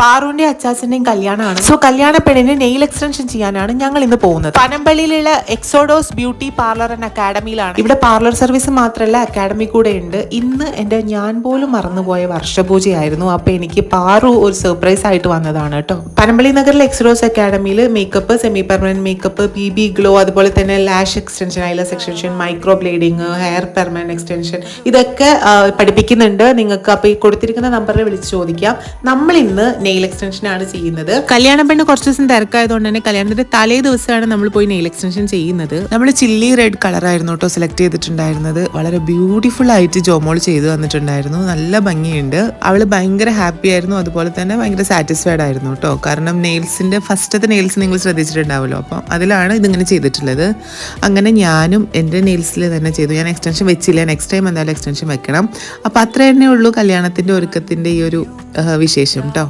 പാറുവിന്റെ അച്ചാച്ചന്റെയും കല്യാണമാണ്. സോ കല്യാണ പെണ്ണിന് നെയിൽ എക്സ്റ്റൻഷൻ ചെയ്യാനാണ് ഞങ്ങൾ ഇന്ന് പോകുന്നത്. പനമ്പള്ളിയിലുള്ള എക്സോഡോസ് ബ്യൂട്ടി പാർലർ ആൻഡ് അക്കാഡമിയിലാണ് ഇവിടെ പാർലർ സർവീസ് മാത്രമല്ല അക്കാഡമി കൂടെ ഉണ്ട്. ഇന്ന് എന്റെ ഞാൻ പോലും മറന്നുപോയ വർഷപൂജയായിരുന്നു. അപ്പൊ എനിക്ക് പാറു ഒരു സർപ്രൈസ് ആയിട്ട് വന്നതാണ് കേട്ടോ. പനമ്പള്ളി നഗറിലെ Exodus അക്കാഡമിയിൽ makeup semi permanent makeup B B glow അതുപോലെ തന്നെ lash extension eyelash extension microblading hair permanent extension ഇതൊക്കെ പഠിപ്പിക്കുന്നുണ്ട്. നിങ്ങൾക്ക് അപ്പോൾ ഈ കൊടുത്തിരിക്കുന്ന നമ്പറിൽ വിളിച്ച് ചോദിക്കാം. നമ്മൾ ഇന്ന് നെയിൽ എക്സ്റ്റൻഷൻ ആണ് ചെയ്യുന്നത്. കല്യാണ പെണ്ണ് കുറച്ച് ദിവസം തിരക്കായതുകൊണ്ട് തന്നെ കല്യാണത്തിന്റെ തലേ ദിവസമാണ് നമ്മൾ പോയി നെയിൽ എക്സ്റ്റൻഷൻ ചെയ്യുന്നത്. നമ്മൾ ചില്ലി റെഡ് കളറായിരുന്നു കേട്ടോ സെലക്ട് ചെയ്തിട്ടുണ്ടായിരുന്നത്. വളരെ ബ്യൂട്ടിഫുൾ ആയിട്ട് ജോമോൾ ചെയ്തു തന്നിട്ടുണ്ടായിരുന്നു. നല്ല ഭംഗിയുണ്ട്. അവൾ ഭയങ്കര ഹാപ്പി ആയിരുന്നു. അതുപോലെ തന്നെ ഭയങ്കര സാറ്റിസ്ഫൈഡ് ആയിരുന്നു കേട്ടോ. കാരണം നെയിൽസിന്റെ ഫസ്റ്റത്തെ നെയിൽസ് നിങ്ങൾ ശ്രദ്ധിച്ചിട്ടുണ്ടാവുമല്ലോ. അപ്പം അതിലാണ് ഇതിങ്ങനെ ചെയ്തിട്ടുള്ളത്. അങ്ങനെ ഞാനും എന്റെ നെയിൽസിൽ തന്നെ ചെയ്തു. ഞാൻ എക്സ്റ്റൻഷൻ വെച്ചില്ല. നെക്സ്റ്റ് ടൈം എന്തായാലും എക്സ്റ്റൻഷൻ വെക്കണം. അപ്പം അത്ര തന്നെ ഉള്ളൂ കല്യാണത്തിന്റെ ഒരുക്കത്തിന്റെ ഈ ഒരു വിശേഷം കേട്ടോ.